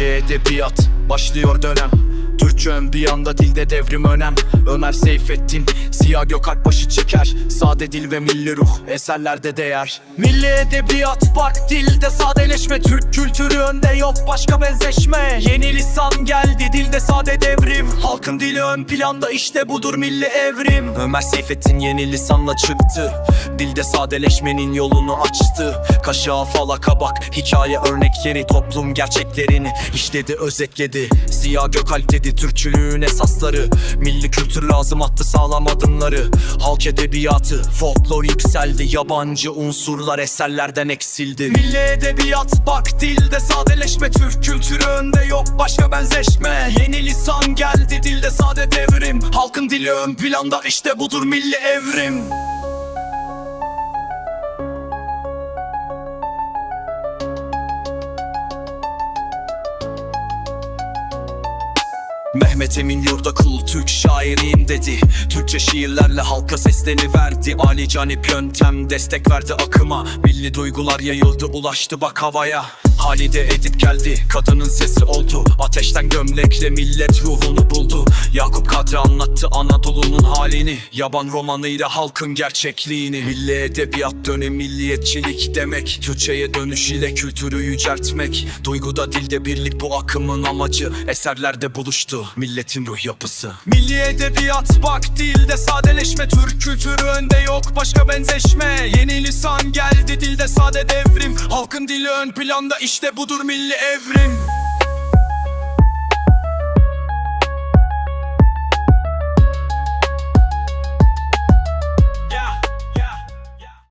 Milli edebiyat başlıyor dönem. Türkçe ön bir anda dilde devrim önem. Ömer Seyfettin Siyah Gökalp başı çeker. Sade dil ve milli ruh eserlerde değer. Milli edebiyat bak dilde sadeleşme Türk kültürü önde yok başka benzeşme. Yeni lisan geldi dilde sade devrim. Halkın dili ön planda işte budur milli evrim. Ömer Seyfettin yeni lisanla çıktı. Dilde sadeleşmenin yolunu açtı. Kaşağı falaka bak hikaye örnekleri Toplum gerçeklerini işledi özetledi. Siyah Gökalp dedi Türkçülüğün esasları. Milli kültür lazım attı sağlam adımları. Halk edebiyatı folklor yükseldi. Yabancı unsurlar eserlerden eksildi. Milli edebiyat bak dilde sadeleşme Türk kültürü önde yok başka benzeşme. Yeni lisan geldi dilde sade devrim. Halkın dili ön planda işte budur milli evrim Mehmet Emin yurda kul Türk şairiyim dedi. Türkçe şiirlerle halka sesleni verdi Ali Canip yöntem destek verdi akıma. Milli duygular yayıldı ulaştı bak havaya. Halide Edip geldi kadının sesi oldu. Ateşten gömlekle millet ruhunu buldu. Yakup Kadri anlattı Anadolu'nun halini. Yaban romanıyla halkın gerçekliğini. Milli edebiyat dönemi milliyetçilik demek. Türkçeye dönüş ile kültürü yüceltmek. Duyguda dilde birlik bu akımın amacı. Eserlerde buluştu milletin ruh yapısı. Milli edebiyat bak dilde sadeleşme. Türk kültürü önde yok başka benzeşme. Yeni lisan geldi dilde sade devrim. Halkın dili ön planda işte budur milli evrim